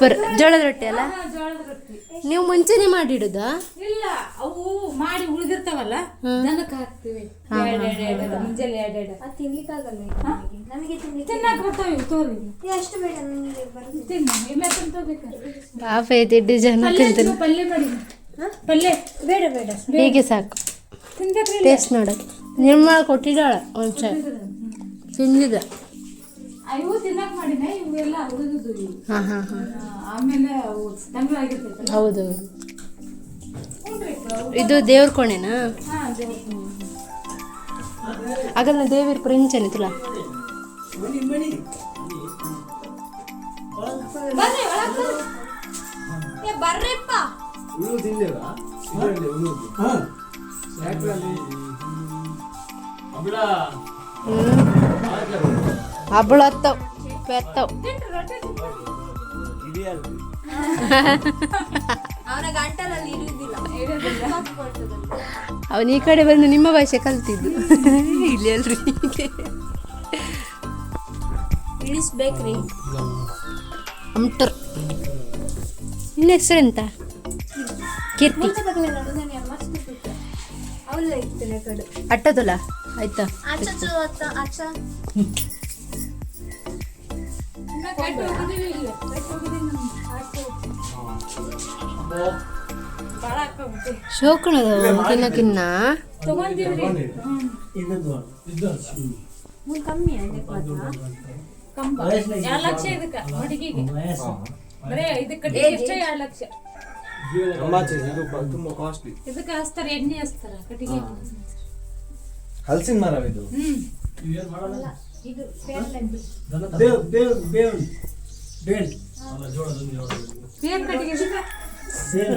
Super ಜೋಳದ ರೊಟ್ಟಿ ಅಲ್ಲ? ಹಾ, ಜೋಳದ ರೊಟ್ಟಿ. ನೀವು ಮುಂಚೆನೆ ಮಾಡಿಡುದಾ? ಇಲ್ಲ ಅವು ಮಾಡಿ ಉಳಿದಿರ್ತಾವಲ್ಲ? ದನಕ್ಕೆ ಹಾಕ್ತೀವಿ. ಎರಡ್ ಎರಡ್ ಎರಡ್ ಮುಂಜಾನೆ ಎರಡ್ ಎರಡ್. ಅದು ತಿನ್ಲಿಕ್ಕಾಗಲ್ಲ ನಮಗೆ. ಬರ್ತಾವ ಇವು ತೋರಿ ಬೇಡ ಬರೋದು ತಿನ್ನು ಇಲ್ಲ ತಿಂತೋಬೇಕಾದ್ರೆ ಪಾಪ ಐತಿ ಜನ ತಿಂತೀನಿ ಪಲ್ಯ ಮಾಡಿ. ಪಲ್ಯ. ಬೇಡ ಬೇಡ. ಹೀಗೆ ಸಾಕು. ಟೇಸ್ಟ್ ನೋಡೋದು ನಿರ್ಮಳ ಕೊಟ್ಟಿದ್ದಾಳೆ ಒಂದ್ಸಲ. ತಿಂದಿದ್ದ. ಇವು ತಿನ್ನಕ್ ಮಾಡಿನ ಇವು ಎಲ್ಲ ಉಳಿದುದು ಇವು ಹಾಂ ಹಾಂ ಹಾಂ ಆಮೇಲೆ ಅವು ಹೌದು ಇದು ದೇವ್ರ ಕೋಣೆನಾ ಹಾ ದೇವ್ರ ಆಗಲ್ಲ ದೇವ್ರ ಬರ್ರಿ. ಏ ಬರ್ರಿಪ್ಪ ಉಳು ತಿಂದೇವಾ ಇದರಲ್ಲಿ ಉಳುದು ಯಾಕ್ರಲ್ಲಿ ಅಬ್ಳ ಹಬ್ಬಳ ಹತ್ತವ್ ಪೆತ್ತವ್ ಅವನ ಈ ಕಡೆ ಬಂದು ನಿಮ್ಮ ಭಾಷೆ ಕಲ್ತಿದ್ದು. ಇಲ್ಲಿ ಅಲ್ರಿ ಇಳಿಸ್ಬೇಕ್ರಿ. ಅಮ್ಟರ್ ನಿನ್ನ ಎಂತ? ಕೀರ್ತಿ. ಅಟ್ಟದಲ್ಲ ಆಯ್ತಾ? ಶೋಕಣದ ತಿನ್ನಕ್ಕಿನ್ನ ಕಮ್ಮಿ ಅಂದ್ರೆ ಮಾತ್ರ ಕಂಬ ಎರಡು ಲಕ್ಷ ಇದಕ್ಕ ಮಡಿಗೆಗೆ ಬರೇ ಇದಕ್ಕೆ ಕಟ್ಟಿಗೆ ಎಷ್ಟೇ ಎರಡು ಲಕ್ಷ ಅಮ್ಮಾಚೆ ಇದು ತುಂಬಾ ಕಾಸ್ಟ್ಲಿ ಇದಕ್ಕೆ ಹಚ್ತಾರ ಎಣ್ಣೆ ಹಚ್ತಾರ ಕಟ್ಟಿಗೆ ಹಲಸಿನ ಮರವಿದು. ಇದು ಹ್ಮ್. ಇದು ಪೇರ್ಲಂಡಿ ಬೇವ್ ಬೇವ್ ಬೇವ್ ಸೇಮ್ ಕಟ್ಟಿಗೆ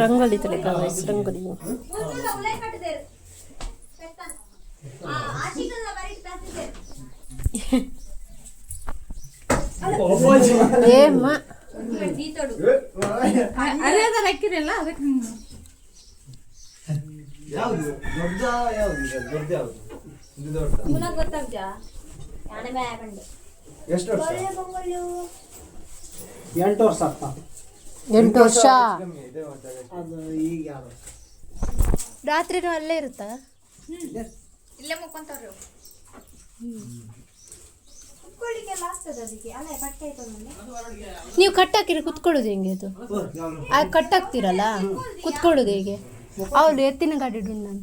ರಂಗೋಲಿ ತಲೆ ರಂಗೋಲಿ. ಏಮ್ಮ. ಅದೇ ಅದಕ್ಕೆ ಯಾವ್ದು? ದೊಡ್ಡ ಯಾವುದು ದೊಡ್ಡ ಯಾವುದು? ಇದು ದೊಡ್ಡ. ಎಷ್ಟು ವರ್ಷ? ಎಂಟು ವರ್ಷ ಆಗ್ತಾ ಎಂಟು ವರ್ಷ? ಅದು ಈಗ ಯಾರು? ರಾತ್ರಿನೂ ಅಲ್ಲೇ ಇರುತ್ತಾ? ಇಲ್ಲೇ ಮುಕ್ಕೊಂತವ್ರು. ನೀವು ಕಟ್ಟಾಕಿರಿ ಕುತ್ಕೊಳ್ಳೋದು ಹೆಂಗೆ ಅದು? ಆ ಕಟ್ಟಾಕ್ತಿರಲ್ಲ? ಕುತ್ಕೊಳ್ಳೋದು ಹೇಗೆ? ಅವ್ರು ಎತ್ತಿನ ಗಾಡಿ ನಾನು.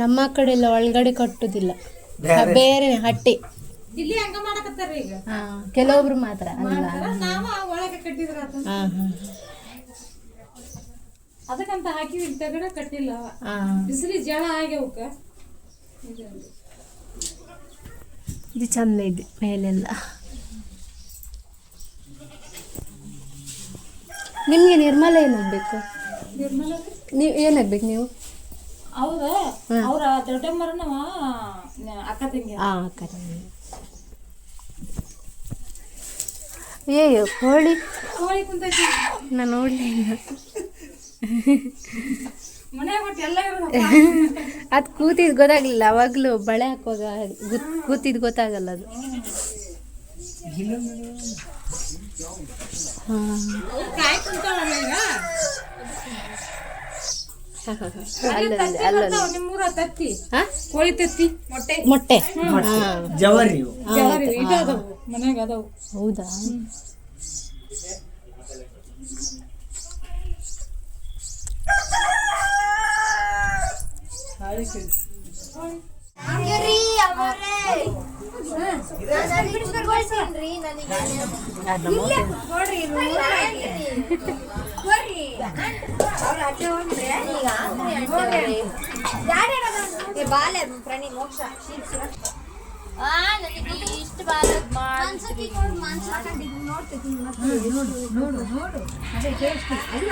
ನಮ್ಮ ಕಡೆ ಎಲ್ಲ ಒಳಗಡೆ ಕಟ್ಟುದಿಲ್ಲ. ಬೇರೆ ಹಟ್ಟಿ. ಇಲ್ಲಿ ಹಂಗ ಮಾಡಕತ್ತಾರ ಈಗ. ಹಾ ಕೆಲವೊಬ್ರು ಮಾತ್ರ ಅಲ್ಲ. ನಾವ ಒಳಗೆ ಕಟ್ಟಿದ್ರ ಅದಕ್ಕಂತ ಹಾಕಿವಿ ತಗಡ ಕಟ್ಟಿಲ್ಲ. ಬಿಸಿಲಿ ಜಳ ಆಗ್ಯಾವಕ್ಕ. ಇದು ಚಂದ ಇದೆ ಮೇಲೆಲ್ಲ. ನಿಮಗೆ ನಿರ್ಮಲ ಏನಾಗಬೇಕು? ನಿರ್ಮಲ ನೀವು ಏನಾಗ್ಬೇಕು ನೀವು? ಹೌದ ಅವ್ರ ದೊಡ್ಡಮ್ಮರನವ ಅಕ್ಕ ತಂಗಿ ಆ ತಂಗಿ. ಏಯ್ ಕೋಳಿ ಕೋಳಿ ಕುಂತೈತಿ. ನಾನು ನೋಡ್ಲಿಲ್ಲ ಅದು ಕೂತಿದ್ ಗೊತ್ತಾಗ್ಲಿಲ್ಲ ಅವಾಗ್ಲೂ ಬಳೆ ಹಾಕುವಾಗ ಕೂತಿದ್ ಗೊತ್ತಾಗಲ್ಲ ಅದು. ಹಾ ಕಾಯಿ ಕುಂತಾವಲ್ಲ ಈಗ ಅಲ್ಲಲ್ಲಿ ತತ್ತಿ ಅಲ್ಲಲ್ಲಿ ಬರ್ತಾವ ನಿಮ್ಮೂರ ತತ್ತಿ ಹಾ ಕೋಳಿ ತತ್ತಿ? ಮೊಟ್ಟೆ? ಮೊಟ್ಟೆ. ಜವರಿ ಮನ್ಯಾಗ ಅದಾವು. ಹೌದಾ? ನನಗೆ. ಇಲ್ಲೇ ಕೊಡ್ರಿ ಕೊಡ್ರಿ ಅವ್ರ ಅಡ್ಡ ಹೋಗ್ರೆ ಈಗ ಯಾರ್ಯಾರ ಬಾಲೆ ಪ್ರಾಣಿ ಮೋಕ್ಷ ಆ ನನಗೆ ಇಷ್ಟ ಬಾಲ ಮನ್ಸಕ್ಕೆ ಕೊಂಡು ಮನ್ಸ ಹಾಕೊಂಡಿದ್ದು ನೋಡ್ತಿದ್ದೀನಿ ಮತ್ತೆ ನೋಡು ನೋಡು ಅದೇ ಟೇಸ್ಟ್ ಅಲ್ಲ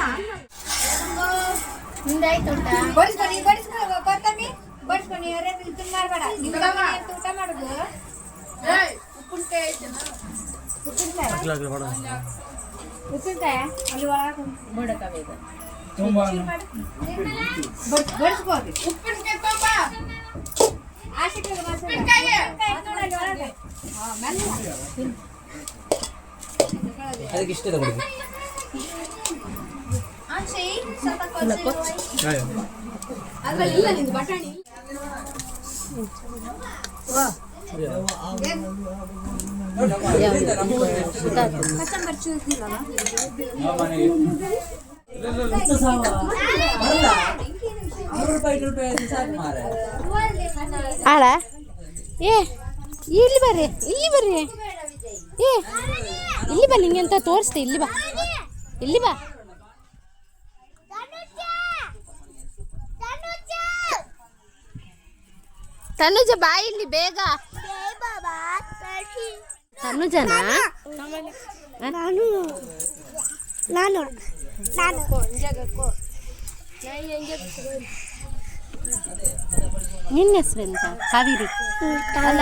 ನಿಂದಾಯ್ತು ಊಟ ಬಡಿಸ್ಕೊಂಡು ಬಡಿಸ್ಕೊಂಡು ಕೊತ್ತಂಬಿ ಬಡಿಸ್ಕೊಂಡು ಅವರೇ ತಿನ್ ಮಾಡಬೇಡ ಊಟ ಮಾಡುದು ಉಪ್ಪಿನಕಾಯಿ ಉಪ್ಪಿನಕಾಯ ಅಲ್ಲಿ ಒಳಗೆ ಬಡಕವೆ ಇದು ಬಡಿಸ್ಕೋರಿ ಆಸೆ ಅದಕ್ಕೆ ಇಷ್ಟ ತಗೊಳ್ಳಿ ಅದ್ರಲ್ಲಿ ಇಲ್ಲ ನಿಂದು ಬಟಾಣಿ ಕಚಂಬರ್ ಚೂಸಿಲ್ಲಲ್ಲ ಆಳ ಏ ಇಲ್ಲಿ ಬರ್ರಿ ಇಲ್ಲಿ ಬರ್ರಿ ಏ ಇಲ್ಲಿ ಬಾ ನಿಂಗೆ ಅಂತ ತೋರಿಸ್ತೆ ಇಲ್ಲಿ ಬಾ ಇಲ್ಲಿ ಬಾ ತನುಜ ಬಾ ಇಲ್ಲಿ ಬೇಗ ತನುಜನ ನಾನು ನಾನು ನಾನು. ನಿನ್ನ ಹೆಸರೆಂತ ಕಾವೇರಿ. ಅಲ್ಲ.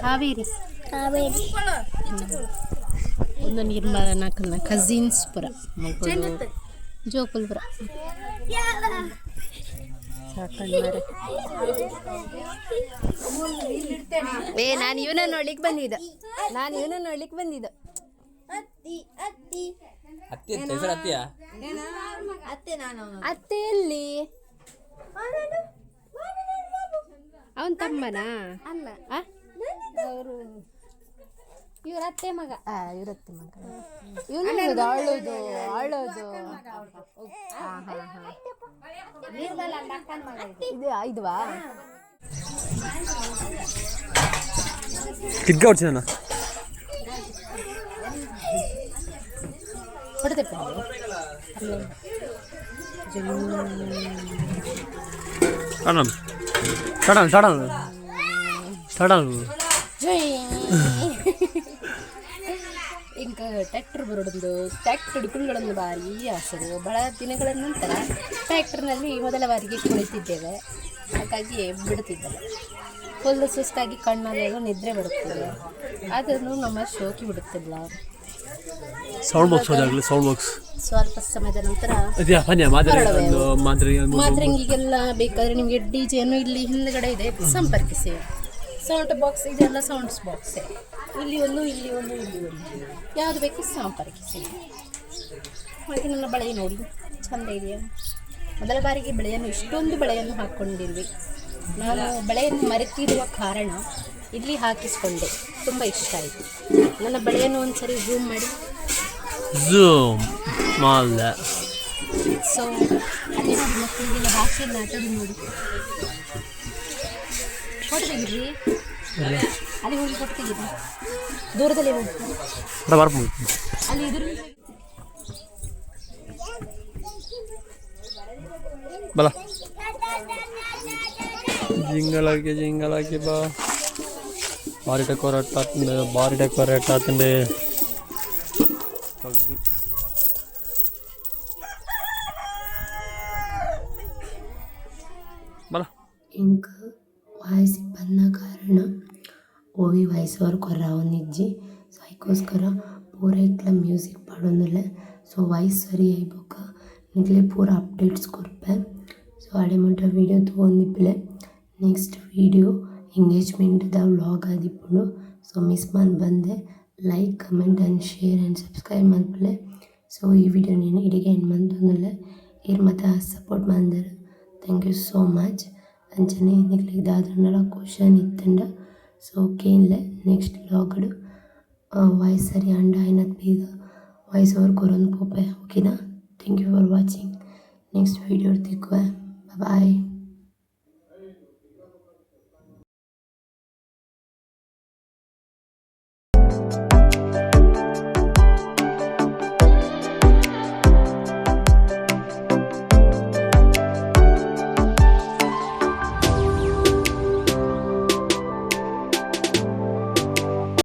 ಕಾವೇರಿ. ಒಂದು ನಿರ್ಮಲ ನಾಲ್ಕನ್ನ ಕಝಿನ್ಸ್ ಪುರ. ಜೋಕುಲ್ಪುರ. ಏ ನಾನು ಇವನ ನೋಡ್ಲಿಕ್ಕೆ ಬಂದಿದ್ದ. ನಾನು ಇವನ ನೋಡ್ಲಿಕ್ಕೆ ಬಂದಿದ್ದ. ಅತ್ತಿ. ಅತ್ತಿ ಅತ್ತಿ ಅಂತ ಹೆಸರು ಅತ್ತಿಯಾ? ಅತ್ತೆ ನಾನು. ಅತ್ತೆ ಎಲ್ಲಿ? ಅವನ್ ತಮ್ಮನ? ಅಲ್ಲ? ಅವರು ಇವ್ರ ಅತ್ತೆ ಮಗ. ಆ ಇವ್ರ ಅತ್ತೆ ಮಗ. ಇವನು ಅಳೋದು ಅಳೋದು ಇದು ಹಾ ಹಾ ಇದು. ಸಡನ್. Sudden sudden. ಸಡನ್. ಇಂಕ ಟ್ರ್ಯಾಕ್ಟರ್ ಬರೋದೊಂದು ಟ್ರ್ಯಾಕ್ಟರ್ ಹಿಡ್ಕೊಂಡ್ಗಳೊಂದು ಬಾರಿ ಆಸರು ಬಹಳ ದಿನಗಳ ನಂತರ ಟ್ರ್ಯಾಕ್ಟರ್ನಲ್ಲಿ ಮೊದಲ ಬಾರಿಗೆ ಕುಳಿತಿದ್ದೇವೆ. ಹಾಗಾಗಿ ಬಿಡುತ್ತಿದ್ದೇವೆ ಫುಲ್ ಸುಸ್ತಾಗಿ ಕಣ್ಣಲ್ಲೆಲ್ಲ ನಿದ್ರೆ ಬರುತ್ತದೆ. ಅದನ್ನು ನಮ್ಮ ಶೋಕಿ ಬಿಡುತ್ತಿಲ್ಲ. ಸೌಂಡ್ ಬಾಕ್ಸ್ ಹೋದಾಗಲಿ ಸೌಂಡ್ ಬಾಕ್ಸ್ ಸ್ವಲ್ಪ ಸಮಯದ ನಂತರ ಅದ್ಯಾ ಪನ್ಯ ಮಾದರಿ ಒಂದು ಮಾದರಿ ಮಾದ್ರಂಗಿಗೆಲ್ಲ ಬೇಕಾದ್ರೆ ನಿಮಗೆ ಡಿ ಜೆಯನ್ನು ಇಲ್ಲಿ ಹಿಂದ್ಗಡೆ ಇದೆ ಸಂಪರ್ಕಿಸಿ. ಸೌಂಡ್ ಬಾಕ್ಸ್ ಇದೆಲ್ಲ ಸೌಂಡ್ಸ್ ಬಾಕ್ಸೇ ಇಲ್ಲಿ ಒಂದು ಇಲ್ಲಿ ಒಂದು ಇಲ್ಲಿ ಒಂದು. ಯಾವುದು ಬೇಕು ಸಂಪರ್ಕಿಸಿ. ಹಾಗೆ ನನ್ನ ಬಳೆ ನೋಡಿ ಚಂದ ಇದೆಯಾ? ಮೊದಲ ಬಾರಿಗೆ ಬಳೆಯನ್ನು ಇಷ್ಟೊಂದು ಬಳೆಯನ್ನು ಹಾಕ್ಕೊಂಡಿರುವೆ ನಾನು ಬಳೆಯನ್ನು ಮರೆತಿರುವ ಕಾರಣ ಇಲ್ಲಿ ಹಾಕಿಸ್ಕೊಂಡೆ. ತುಂಬ ಇಷ್ಟ ಆಯಿತು. ನನ್ನ ಬಳೆಯನ್ನು ಒಂದ್ಸರಿ ಝೂಮ್ ಮಾಡಿ. ಝೂಮ್ ಮಾಲ್ದ. ಸೊ ಮಕ್ಕಳಿಗೆಲ್ಲ ಭಾಷೆಯನ್ನು ಆಟೋದು ನೋಡಿ. ಫೋಟೋ ತೆಗಿದ್ರಿ ಅಲ್ಲಿ ಹೋಗಿ ಫೋಟೋ ತೆಗಿದ್ರಿ ದೂರದಲ್ಲಿ ಅಲ್ಲಿ ಇದ್ರ ಬಲ. ಜಿಂಗಳಾಗಿ ಜಿಂಗಳಾಗಿ ಬಾ. ಭಾರಿ ಡೆಕೋರೇಟ್ ಆತಂದೆ ಭಾರಿ ಡೆಕೋರೇಟ್ ಆತಂದೆ ಬಲ ఇంక వాయిస్ ఇబ్బంది ಕಾರಣ ಓವಿ ವಾಯ್ಸ್ ಓವರ್ ಕೊರ್ರಾವನಿಜ್ಜಿ ಸೊ ಅದಕ್ಕೋಸ್ಕರ ಪೂರ ಇಕ್ಲ ಮ್ಯೂಸಿಕ್ ಪಾಡೋದಿಲ್ಲ ಸೊ ವಾಯ್ಸ್ ಸರಿ ಆಯ್ಬೋಕ ನಿಕ್ಲೆ ಪೂರ ಅಪ್ಡೇಟ್ಸ್ ಕೊರ್ಪೆ ಸೊ ಅಡೆ ಮಂಟ ವೀಡಿಯೋ ತೊಗೊಂದಿಪ್ಲೆ ನೆಕ್ಸ್ಟ್ ವೀಡಿಯೋ ಎಂಗೇಜ್ಮೆಂಟ್ದ ವ್ಲಾಗ್ ಆದಿಪ್ಪುಂಡು ಸೊ ಮಿಸ್ ಮಾಡಿ ಬಂದೆ like comment and share and subscribe ಮಾಡ್ಪಲೆ so ಈ ವಿಡಿಯೋ ನೀನು ಇಡಿಗೆ ಏನು ಬಂತಂದಿಲ್ಲ ಇರ್ ಮತ್ತೆ ಸಪೋರ್ಟ್ ಮಾಡಿದಾರೆ ಥ್ಯಾಂಕ್ ಯು ಸೋ ಮಚ್ ಅಂಚನೆ ನಿಕ್ಲಿಗೆ ದಾದ್ರನ್ನೆಲ್ಲ ಕ್ವಶನ್ ಇತ್ತಂಡ. ಸೊ ಇಲ್ಲ ನೆಕ್ಸ್ಟ್ ವ್ಲಾಗಡು ವಾಯ್ಸ್ ಸರಿ ಅಂಡ ಐನತ್ ಬೀಗ? ವಾಯ್ಸ್ ಓವರ್ ಕೊರೊಂದು ಪೋಪೆ ಓಕೆನಾ thank you for watching next video ತಿಕ್ಕುವೆ bye